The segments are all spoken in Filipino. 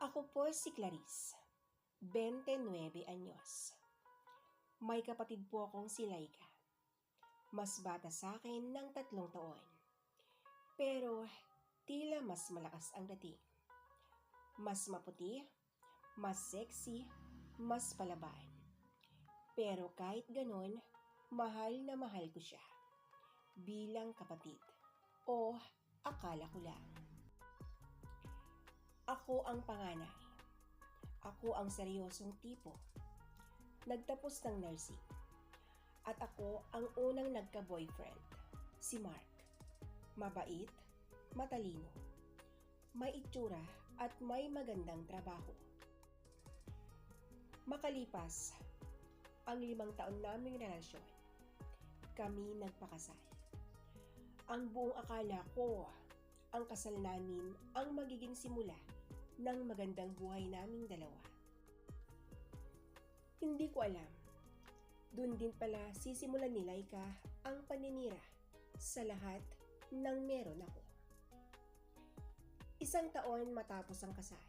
Ako po si Clarice, 29 anyos. May kapatid po akong si Laika. Mas bata sa akin ng tatlong taon. Pero tila mas malakas ang dating. Mas maputi, mas sexy, mas palaban. Pero kahit ganon, mahal na mahal ko siya. Bilang kapatid. O akala ko lang. Ako ang panganay. Ako ang seryosong tipo. Nagtapos ng nursing. At ako ang unang nagka-boyfriend, si Mark. Mabait, matalino, may itsura at may magandang trabaho. Makalipas ang limang taon naming relasyon, kami nagpakasal. Ang buong akala ko, ang kasal namin ang magiging simula ng magandang buhay naming dalawa. Hindi ko alam. Doon din pala sisimulan ni Laika ang paninira sa lahat ng meron ako. Isang taon matapos ang kasal.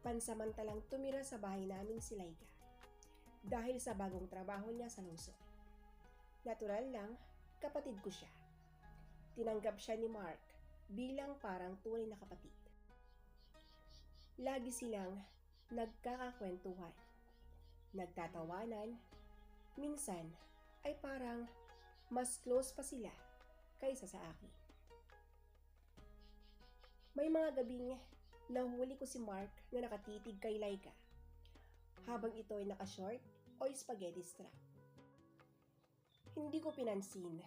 Pansamantalang tumira sa bahay namin si Laika dahil sa bagong trabaho niya sa lungsod. Natural lang, kapatid ko siya. Tinanggap siya ni Mark bilang parang tunay na kapatid. Lagi silang nagkakakwentuhan, nagtatawanan, minsan ay parang mas close pa sila kaysa sa akin. May mga gabing nahuli ko si Mark na nakatitig kay Laika habang ito ay nakashort o spaghetti strap. Hindi ko pinansin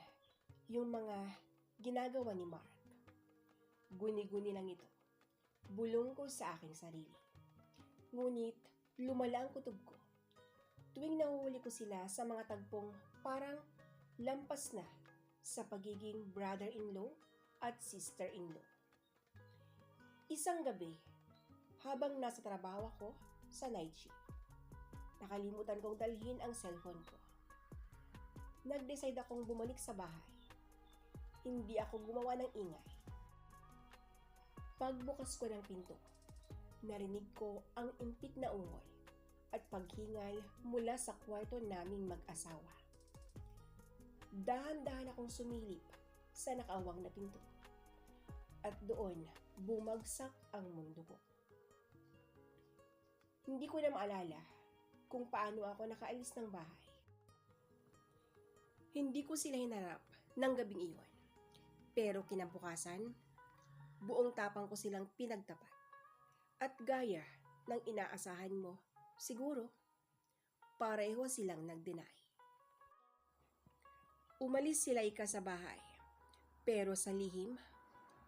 yung mga ginagawa ni Mark. Guni-guni lang ito bulong ko sa aking sarili. Ngunit lumala ang kutob ko. Tuwing nahuhuli ko sila sa mga tagpong parang lampas na sa pagiging brother-in-law at sister-in-law. Isang gabi, habang nasa trabaho ako sa night shift, nakalimutan kong dalhin ang cellphone ko. Nag-decide akong bumalik sa bahay. Hindi ako gumawa ng ingay Pagbukas ko ng pinto, narinig ko ang impit na ungol at paghingal mula sa kwarto naming mag-asawa. Dahan-dahan akong sumilip sa nakaawang na pinto. At doon, bumagsak ang mundo ko. Hindi ko na maalala kung paano ako nakaalis ng bahay. Hindi ko sila hinarap ng gabing iyon. Pero kinabukasan, buong tapang ko silang pinagtapat. At gaya ng inaasahan mo, siguro, pareho silang nag-deny. Umalis sila ika sa bahay, pero sa lihim,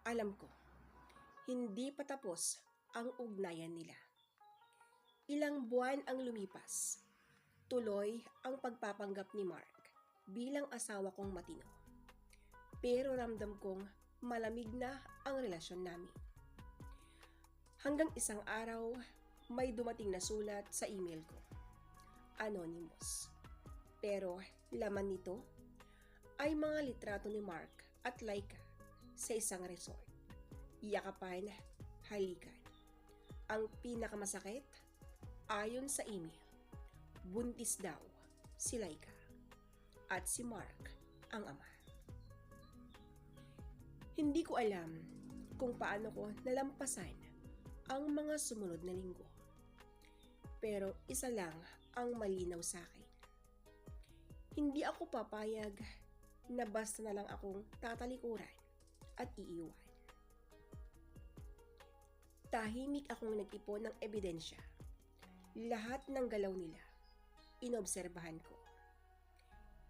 alam ko, hindi pa tapos ang ugnayan nila. Ilang buwan ang lumipas, tuloy ang pagpapanggap ni Mark bilang asawa kong matino. Pero ramdam kong malamig na ang relasyon namin. Hanggang isang araw, may dumating na sulat sa email ko. Anonymous. Pero laman nito ay mga litrato ni Mark at Laika sa isang resort. Yakapan, halikan. Ang pinakamasakit, ayon sa email, buntis daw si Laika at si Mark ang ama. Hindi ko alam kung paano ko nalampasan ang mga sumunod na linggo. Pero isa lang ang malinaw sa akin. Hindi ako papayag na basta na lang akong tatalikuran at iiwan. Tahimik akong nag-ipon ng ebidensya. Lahat ng galaw nila, inobserbahan ko.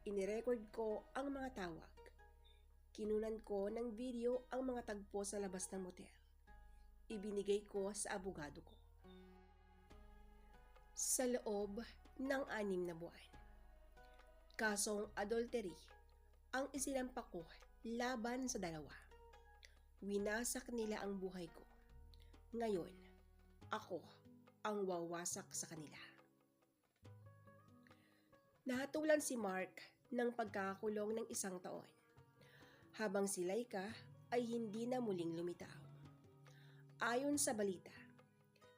Inirecord ko ang mga tawag Kinunan ko ng video ang mga tagpo sa labas ng motel. Ibinigay ko sa abogado ko. Sa loob ng anim na buwan. Kasong adultery ang isinampak ko laban sa dalawa. Winasak nila ang buhay ko. Ngayon, ako ang wawasak sa kanila. Nahatulan si Mark ng pagkakakulong ng isang taon habang si Laika ay hindi na muling lumitaw. Ayon sa balita,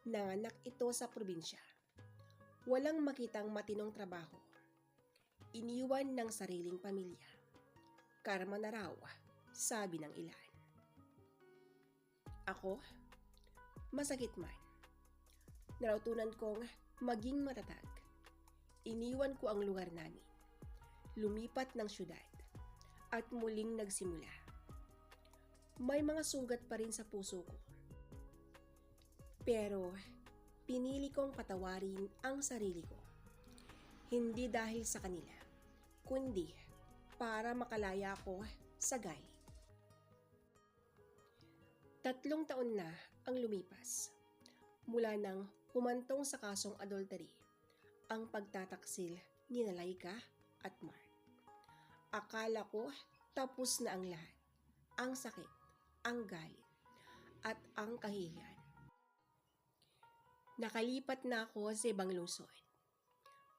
Nanganak ito sa probinsya. Walang makitang matinong trabaho. Iniwan ng sariling pamilya. Karma na raw, sabi ng ilan. Ako, masakit man. Narautunan kong maging matatag. Iniwan ko ang lugar namin. Lumipat ng syudad at muling nagsimula. May mga sugat pa rin sa puso ko. Pero pinili kong patawarin ang sarili ko. Hindi dahil sa kanila, kundi para makalaya ako sa galit. Tatlong taon na ang lumipas mula nang humantong sa kasong adultery ang pagtataksil ni Laika at Mark. Akala ko tapos na ang lahat. Ang sakit, ang galit, at ang kahihiyan. Nakalipat na ako sa ibang lungsod.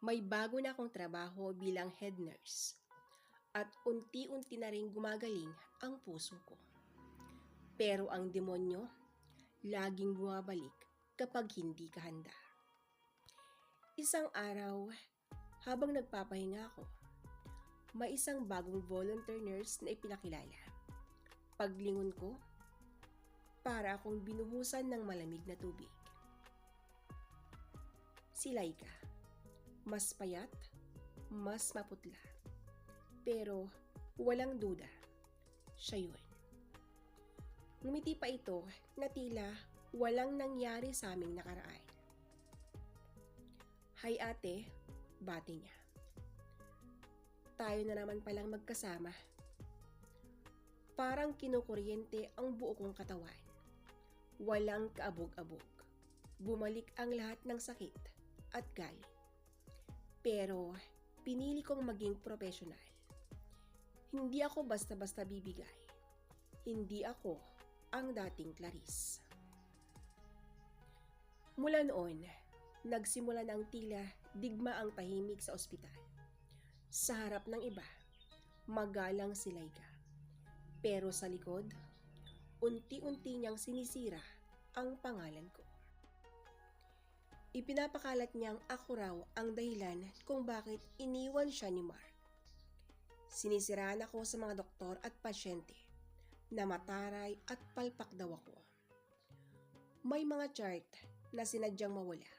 May bago na akong trabaho bilang head nurse. At unti-unti na rin gumagaling ang puso ko. Pero ang demonyo, laging bumabalik kapag hindi ka handa. Isang araw, habang nagpapahinga ako, may isang bagong volunteer nurse na ipinakilala. Paglingon ko, para akong binuhusan ng malamig na tubig. Si Laika, mas payat, mas maputla. Pero walang duda, siya yun. Ngumiti pa ito na tila walang nangyari sa aming nakaraan. Hay ate, bati niya. Tayo na naman palang magkasama. Parang kinukuryente ang buo kong katawan. Walang kaabog-abog. Bumalik ang lahat ng sakit at galit. Pero pinili kong maging profesional. Hindi ako basta-basta bibigay. Hindi ako ang dating Clarice. Mula noon, nagsimula ng tila digma ang tahimik sa ospital. Sa harap ng iba, magalang si Laika. Pero sa likod, unti-unti niyang sinisira ang pangalan ko. Ipinapakalat niyang ako raw ang dahilan kung bakit iniwan siya ni Mark. Sinisiraan ako sa mga doktor at pasyente na mataray at palpak daw ako. May mga chart na sinadyang mawala.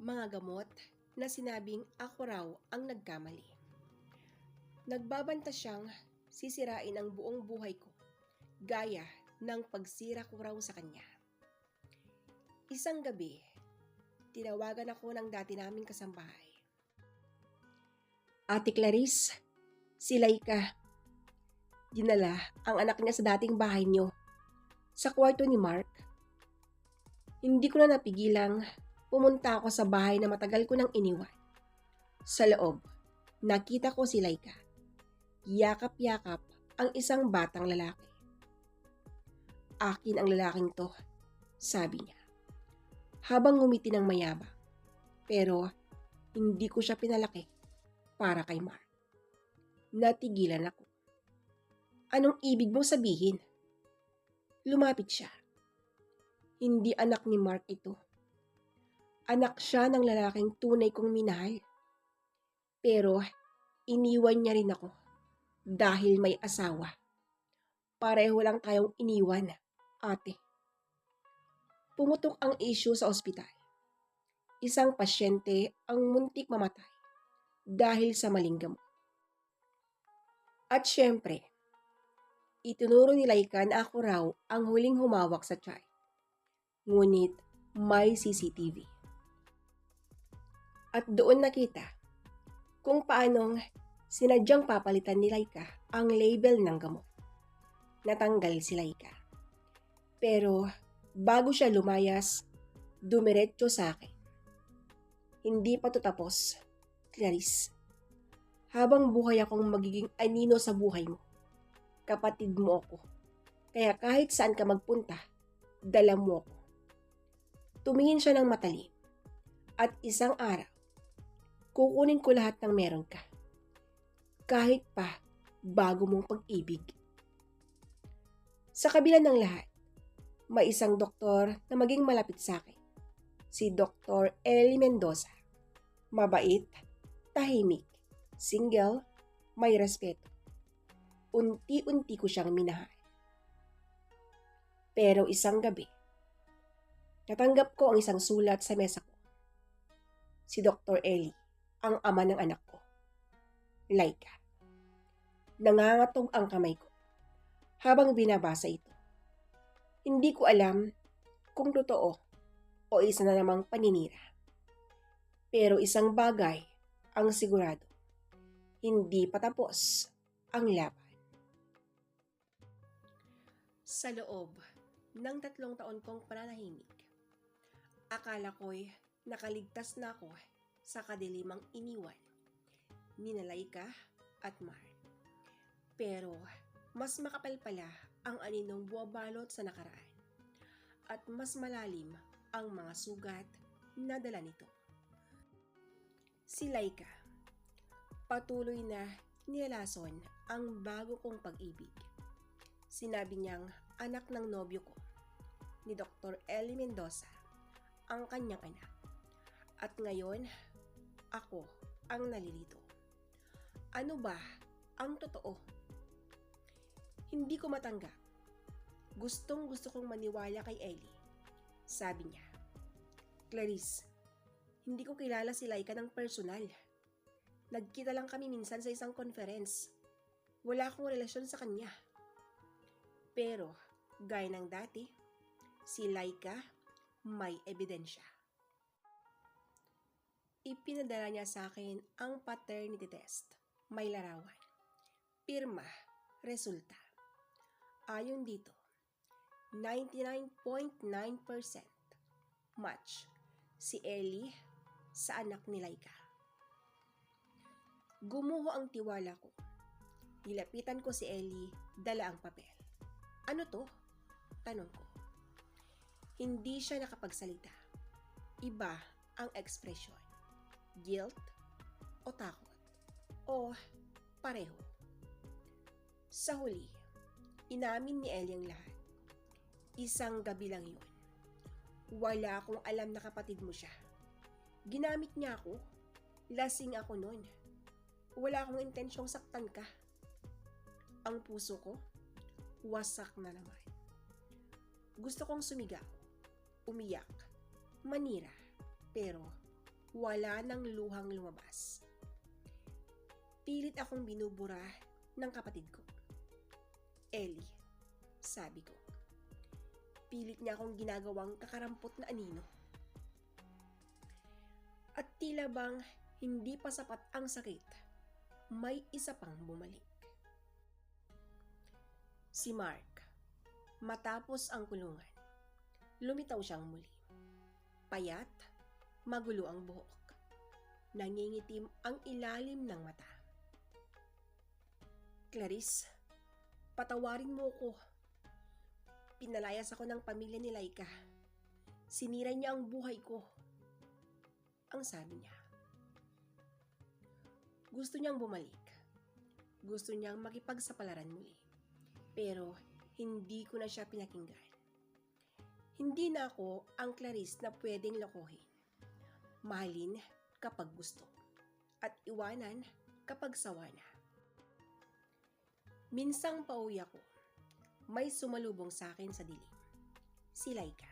Mga gamot na sinabing ako raw ang nagkamali. Nagbabanta siyang sisirain ang buong buhay ko, gaya ng pagsira ko raw sa kanya. Isang gabi, tinawagan ako ng dati naming kasambahay. Ate Clarice, si Laika. Dinala ang anak niya sa dating bahay niyo. Sa kwarto ni Mark. Hindi ko na napigilang pumunta ako sa bahay na matagal ko nang iniwan. Sa loob, nakita ko si Laika. Yakap-yakap ang isang batang lalaki. Akin ang lalaking to, sabi niya habang ngumiti ng mayabang. Pero hindi ko siya pinalaki para kay Mark. Natigilan ako. Anong ibig mong sabihin? Lumapit siya. Hindi anak ni Mark ito. Anak siya ng lalaking tunay kong minahal. Pero iniwan niya rin ako dahil may asawa. Pareho lang tayong iniwan, ate pumutok ang issue sa ospital. Isang pasyente ang muntik mamatay dahil sa maling gamot. At syempre, itinuro ni Laika na ako raw ang huling humawak sa child. Ngunit may CCTV. At doon nakita kung paanong sinadyang papalitan ni Laika ang label ng gamot. Natanggal si Laika. Pero Bago siya lumayas, dumiretso sa akin. Hindi pa to tapos, Clarice. Habang buhay akong magiging anino sa buhay mo, kapatid mo ako. Kaya kahit saan ka magpunta, dala mo ako. Tumingin siya ng matalim. At isang araw, kukunin ko lahat ng meron ka. Kahit pa bago mong pag-ibig. Sa kabila ng lahat, may isang doktor na maging malapit sa akin. Si Dr. Ellie Mendoza. Mabait, tahimik, single, may respeto. Unti-unti ko siyang minahal. Pero isang gabi, natanggap ko ang isang sulat sa mesa ko. Si Dr. Ellie, ang ama ng anak ko. Laika. Nangangatog ang kamay ko habang binabasa ito. Hindi ko alam kung totoo o isa na namang paninira. Pero isang bagay ang sigurado. Hindi patapos ang laban. Sa loob ng tatlong taon kong pananahimik, akala ko'y nakaligtas na ako sa kadilimang iniwan ni Nalaika at Mar. Pero mas makapal pala ang aninong buwabalot sa nakaraan at mas malalim ang mga sugat na dala nito. Si Laika, patuloy na nilalason ang bago kong pag-ibig. Sinabi niyang anak ng nobyo ko, ni Dr. Ellie Mendoza, ang kanyang anak. At ngayon, ako ang nalilito. Ano ba ang totoo hindi ko matanggap. Gustong gusto kong maniwala kay Ellie. Sabi niya, Clarice, hindi ko kilala si Laika ng personal. Nagkita lang kami minsan sa isang conference. Wala akong relasyon sa kanya. Pero, gaya ng dati, si Laika may ebidensya. Ipinadala niya sa akin ang paternity test. May larawan. Pirma, resulta. Ayon dito, 99.9% match si Ellie sa anak ni Laika. Gumuho ang tiwala ko. Nilapitan ko si Ellie, dala ang papel. Ano to? Tanong ko. Hindi siya nakapagsalita. Iba ang ekspresyon. Guilt o takot. O pareho. Sa huli, Inamin ni Ellie ang lahat. Isang gabi lang yun. Wala akong alam na kapatid mo siya. Ginamit niya ako. Lasing ako noon. Wala akong intensyong saktan ka. Ang puso ko, wasak na naman. Gusto kong sumigaw, umiyak, manira, pero wala nang luhang lumabas. Pilit akong binubura ng kapatid ko. Ellie, sabi ko. Pilit niya akong ginagawang kakarampot na anino. At tila bang hindi pa sapat ang sakit, may isa pang bumalik. Si Mark, matapos ang kulungan, lumitaw siyang muli. Payat, magulo ang buhok. Nangingitim ang ilalim ng mata. Clarice, Patawarin mo ko. Pinalayas ako ng pamilya ni Laika. Sinira niya ang buhay ko. Ang sabi niya. Gusto niyang bumalik. Gusto niyang makipagsapalaran muli. Pero hindi ko na siya pinakinggan. Hindi na ako ang Clarice na pwedeng lokohin. Mahalin kapag gusto. At iwanan kapag sawa na. Minsang pauwi ako. May sumalubong sa akin sa dilim. Si Laika.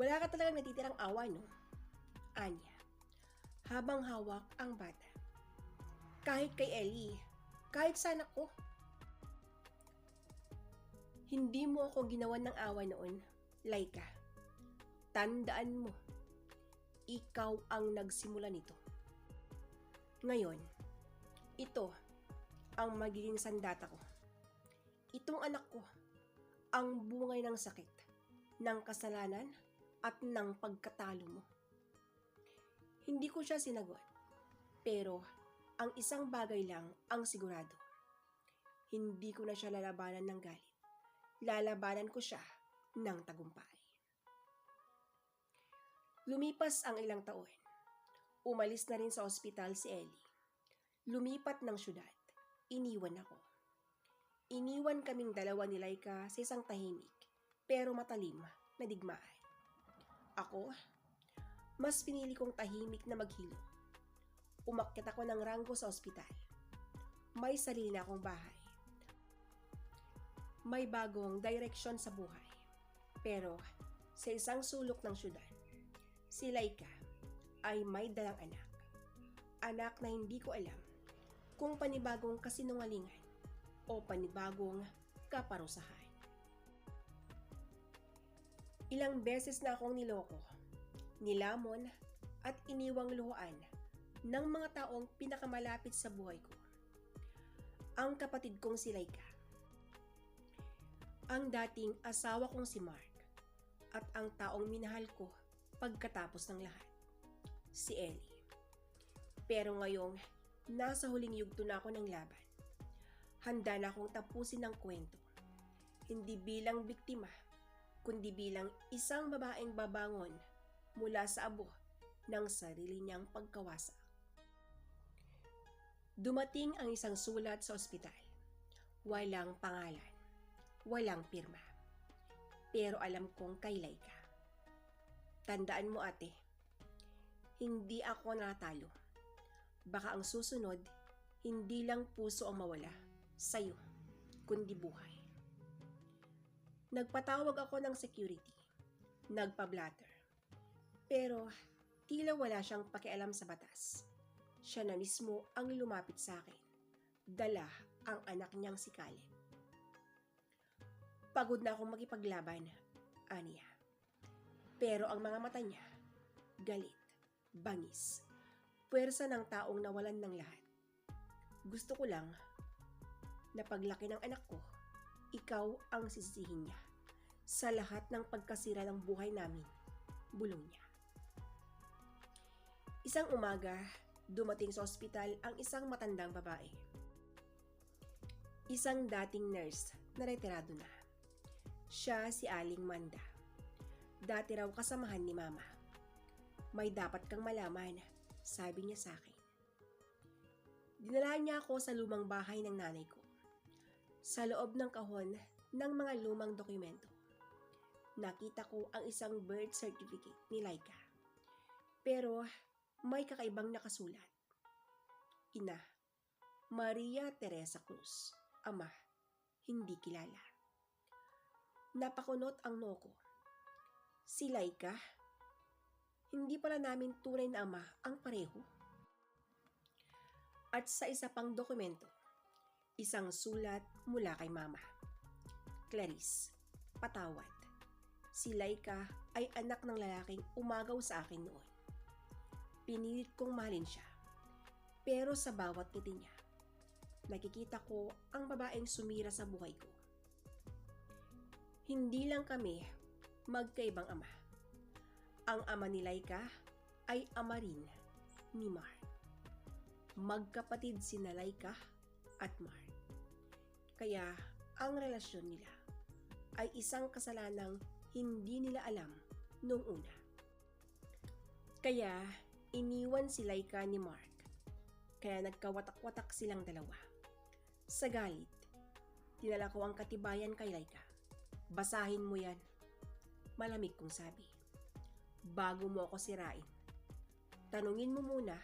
Wala ka talagang natitirang awa, no? Anya. Habang hawak ang bata. Kahit kay Ellie, kahit sa anak ko. Hindi mo ako ginawan ng awa noon, Laika. Tandaan mo, ikaw ang nagsimula nito. Ngayon, ito ang magiging sandata ko. Itong anak ko, ang bungay ng sakit, ng kasalanan, at ng pagkatalo mo. Hindi ko siya sinagot, pero ang isang bagay lang ang sigurado. Hindi ko na siya lalabanan ng galit. Lalabanan ko siya ng tagumpay. Lumipas ang ilang taon. Umalis na rin sa ospital si Ellie. Lumipat ng syudad iniwan ako. Iniwan kaming dalawa ni Laika sa isang tahimik, pero matalim na digmaan. Ako, mas pinili kong tahimik na maghilo. Umakyat ako ng ranggo sa ospital. May sarili na akong bahay. May bagong direksyon sa buhay. Pero sa isang sulok ng syudad, si Laika ay may dalang anak. Anak na hindi ko alam kung panibagong kasinungalingan o panibagong kaparusahan. Ilang beses na akong niloko, nilamon at iniwang luhuan ng mga taong pinakamalapit sa buhay ko. Ang kapatid kong si Laika. Ang dating asawa kong si Mark at ang taong minahal ko pagkatapos ng lahat, si Ellie. Pero ngayong nasa huling yugto na ako ng laban, handa na akong tapusin ang kwento. Hindi bilang biktima, kundi bilang isang babaeng babangon mula sa abo ng sarili niyang pagkawasa. Dumating ang isang sulat sa ospital. Walang pangalan, walang pirma. Pero alam kong kailay ka. Tandaan mo ate, hindi ako natalo. Baka ang susunod, hindi lang puso ang mawala sa'yo, kundi buhay. Nagpatawag ako ng security. Nagpa-blatter. Pero tila wala siyang pakialam sa batas. Siya na mismo ang lumapit sa akin. Dala ang anak niyang si Caleb. Pagod na akong makipaglaban, aniya. Pero ang mga mata niya, galit, bangis, puwersa ng taong nawalan ng lahat. Gusto ko lang na paglaki ng anak ko, ikaw ang sisihin niya sa lahat ng pagkasira ng buhay namin, bulong niya. Isang umaga, dumating sa ospital ang isang matandang babae. Isang dating nurse na retirado na. Siya si Aling Manda. Dati raw kasamahan ni Mama. May dapat kang malaman, sabi niya sa akin. Dinala niya ako sa lumang bahay ng nanay ko. Sa loob ng kahon ng mga lumang dokumento. Nakita ko ang isang birth certificate ni Laika. Pero may kakaibang nakasulat. Ina, Maria Teresa Cruz. Ama, hindi kilala. Napakunot ang noko Si Laika? Hindi pala namin tunay na ama ang pareho. At sa isa pang dokumento, isang sulat mula kay mama. Clarice, patawad. Si Laika ay anak ng lalaking umagaw sa akin noon. Pinilit kong mahalin siya. Pero sa bawat ngiti niya, nakikita ko ang babaeng sumira sa buhay ko. Hindi lang kami magkaibang ama. Ang ama ni Laika ay ama rin ni Mark. Magkapatid si Laika at Mark. Kaya ang relasyon nila ay isang kasalanang hindi nila alam noong una. Kaya iniwan si Laika ni Mark. Kaya nagkawatak-watak silang dalawa. Sa galit, tinala ko ang katibayan kay Laika. Basahin mo yan Malamig kong sabi. Bago mo ako sirain, tanungin mo muna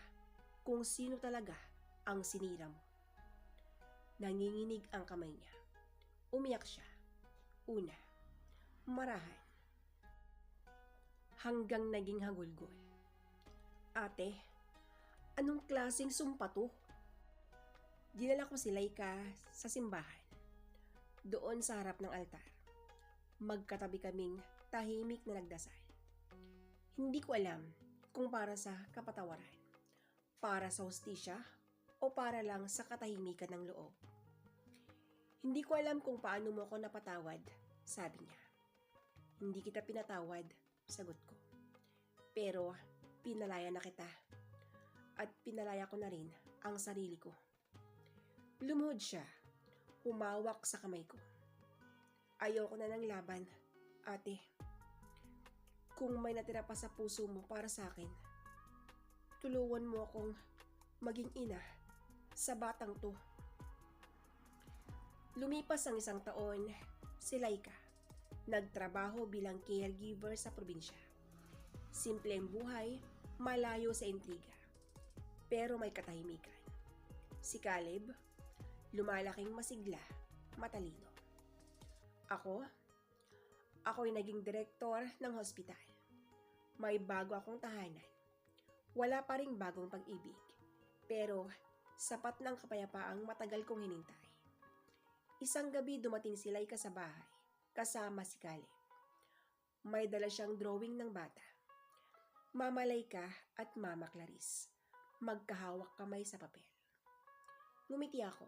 kung sino talaga ang sinira mo. Nanginginig ang kamay niya. Umiyak siya. Una, marahan. Hanggang naging hagulgol. Ate, anong klaseng sumpa to? Dinala ko si Laika sa simbahan. Doon sa harap ng altar. Magkatabi kaming tahimik na nagdasal. Hindi ko alam kung para sa kapatawaran, para sa hostisya, o para lang sa katahimikan ng loob. Hindi ko alam kung paano mo ako napatawad, sabi niya. Hindi kita pinatawad, sagot ko. Pero pinalaya na kita. At pinalaya ko na rin ang sarili ko. Lumuhod siya, humawak sa kamay ko. Ayoko na ng laban, ate kung may natira pa sa puso mo para sa akin. Tulungan mo akong maging ina sa batang to. Lumipas ang isang taon, si Laika Nagtrabaho bilang caregiver sa probinsya. Simpleng buhay, malayo sa intriga. Pero may katahimikan. Si Caleb, lumalaking masigla, matalino. Ako, ako'y naging direktor ng hospital. May bago akong tahanan. Wala pa ring bagong pag-ibig. Pero sapat ng kapayapaang matagal kong hinintay. Isang gabi dumating sila ika sa bahay, kasama si Caleb. May dala siyang drawing ng bata. Mama Laika at Mama Clarice. Magkahawak kamay sa papel. Ngumiti ako.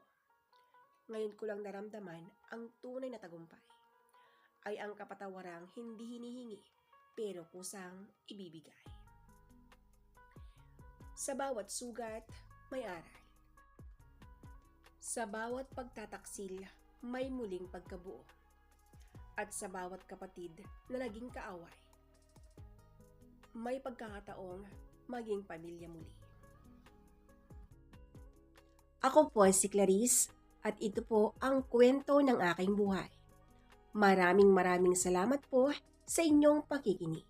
Ngayon ko lang naramdaman ang tunay na tagumpay. Ay ang kapatawarang hindi hinihingi pero kusang ibibigay. Sa bawat sugat, may aral. Sa bawat pagtataksil, may muling pagkabuo. At sa bawat kapatid na naging kaaway, may pagkakataong maging pamilya muli. Ako po si Clarice at ito po ang kwento ng aking buhay. Maraming maraming salamat po sa inyong pakikinig.